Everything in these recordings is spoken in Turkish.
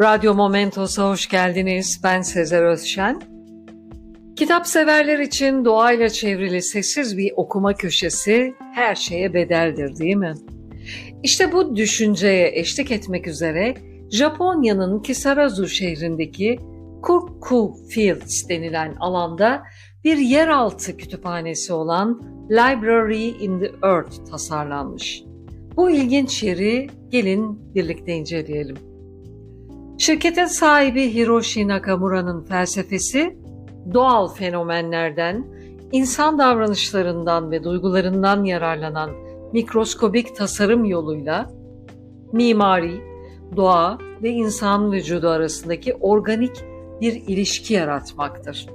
Radyo Momentos'a hoş geldiniz. Ben Sezer Özşen. Kitap severler için doğayla çevrili sessiz bir okuma köşesi her şeye bedeldir değil mi? İşte bu düşünceye eşlik etmek üzere Japonya'nın Kisarazu şehrindeki Kurku Fields denilen alanda bir yeraltı kütüphanesi olan Library in the Earth tasarlanmış. Bu ilginç yeri gelin birlikte inceleyelim. Şirketin sahibi Hiroshi Nakamura'nın felsefesi doğal fenomenlerden, insan davranışlarından ve duygularından yararlanan mikroskobik tasarım yoluyla mimari, doğa ve insan vücudu arasındaki organik bir ilişki yaratmaktır.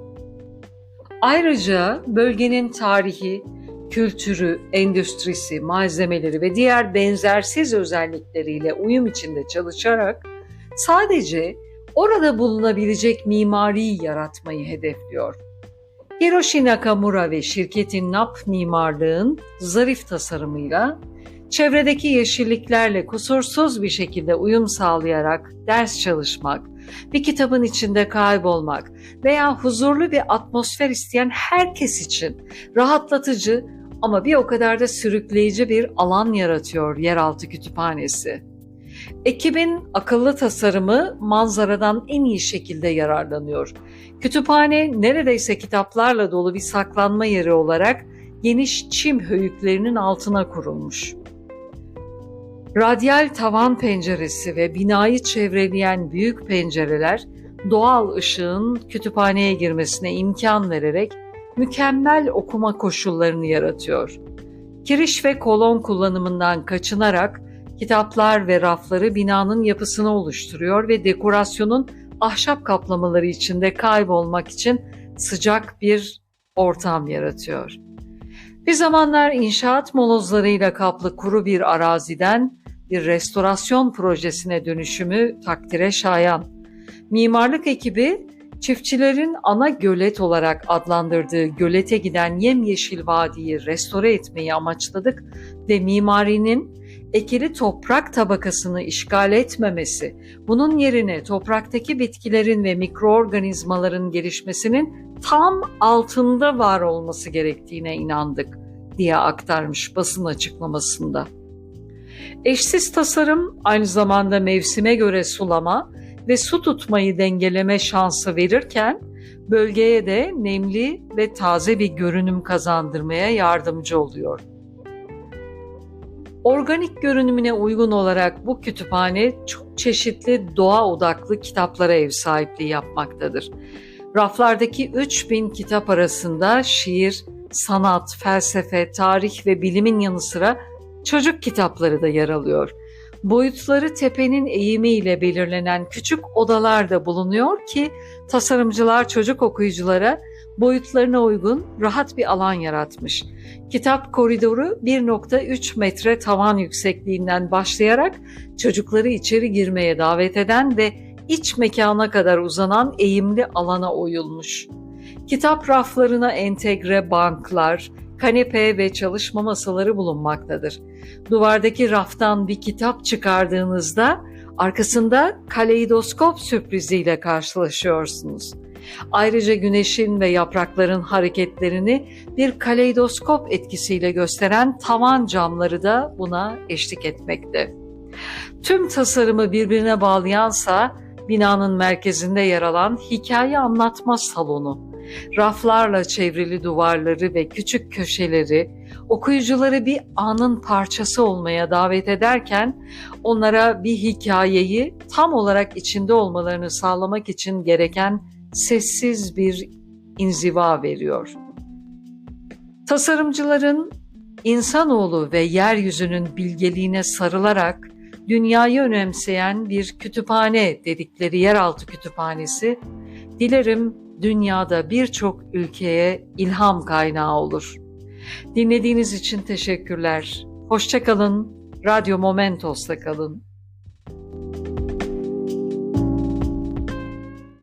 Ayrıca bölgenin tarihi, kültürü, endüstrisi, malzemeleri ve diğer benzersiz özellikleriyle uyum içinde çalışarak sadece orada bulunabilecek mimariyi yaratmayı hedefliyor. Hiroshi Nakamura ve şirketin NAP mimarlığın zarif tasarımıyla çevredeki yeşilliklerle kusursuz bir şekilde uyum sağlayarak ders çalışmak, bir kitabın içinde kaybolmak veya huzurlu bir atmosfer isteyen herkes için rahatlatıcı ama bir o kadar da sürükleyici bir alan yaratıyor yeraltı kütüphanesi. Ekibin akıllı tasarımı manzaradan en iyi şekilde yararlanıyor. Kütüphane neredeyse kitaplarla dolu bir saklanma yeri olarak geniş çim höyüklerinin altına kurulmuş. Radyal tavan penceresi ve binayı çevreleyen büyük pencereler doğal ışığın kütüphaneye girmesine imkan vererek mükemmel okuma koşullarını yaratıyor. Kiriş ve kolon kullanımından kaçınarak kitaplar ve rafları binanın yapısını oluşturuyor ve dekorasyonun ahşap kaplamaları içinde kaybolmak için sıcak bir ortam yaratıyor. Bir zamanlar inşaat molozlarıyla kaplı kuru bir araziden bir restorasyon projesine dönüşümü takdire şayan. Mimarlık ekibi çiftçilerin ana gölet olarak adlandırdığı gölete giden yemyeşil vadiyi restore etmeyi amaçladık ve mimarinin ekili toprak tabakasını işgal etmemesi, bunun yerine topraktaki bitkilerin ve mikroorganizmaların gelişmesinin tam altında var olması gerektiğine inandık diye aktarmış basın açıklamasında. Eşsiz tasarım aynı zamanda mevsime göre sulama ve su tutmayı dengeleme şansı verirken bölgeye de nemli ve taze bir görünüm kazandırmaya yardımcı oluyor. Organik görünümüne uygun olarak bu kütüphane çok çeşitli doğa odaklı kitaplara ev sahipliği yapmaktadır. Raflardaki 3000 kitap arasında şiir, sanat, felsefe, tarih ve bilimin yanı sıra çocuk kitapları da yer alıyor. Boyutları tepenin eğimiyle belirlenen küçük odalar da bulunuyor ki tasarımcılar çocuk okuyuculara boyutlarına uygun rahat bir alan yaratmış. Kitap koridoru 1.3 metre tavan yüksekliğinden başlayarak çocukları içeri girmeye davet eden ve iç mekana kadar uzanan eğimli alana oyulmuş. Kitap raflarına entegre banklar, kanepe ve çalışma masaları bulunmaktadır. Duvardaki raftan bir kitap çıkardığınızda arkasında kaleidoskop sürpriziyle karşılaşıyorsunuz. Ayrıca güneşin ve yaprakların hareketlerini bir kaleidoskop etkisiyle gösteren tavan camları da buna eşlik etmekte. Tüm tasarımı birbirine bağlayansa binanın merkezinde yer alan hikaye anlatma salonu. Raflarla çevrili duvarları ve küçük köşeleri okuyucuları bir anın parçası olmaya davet ederken onlara bir hikayeyi tam olarak içinde olmalarını sağlamak için gereken sessiz bir inziva veriyor. Tasarımcıların insanoğlu ve yeryüzünün bilgeliğine sarılarak dünyayı önemseyen bir kütüphane dedikleri yeraltı kütüphanesi dilerim dünyada birçok ülkeye ilham kaynağı olur. Dinlediğiniz için teşekkürler. Hoşçakalın. Radyo Momentos'ta kalın.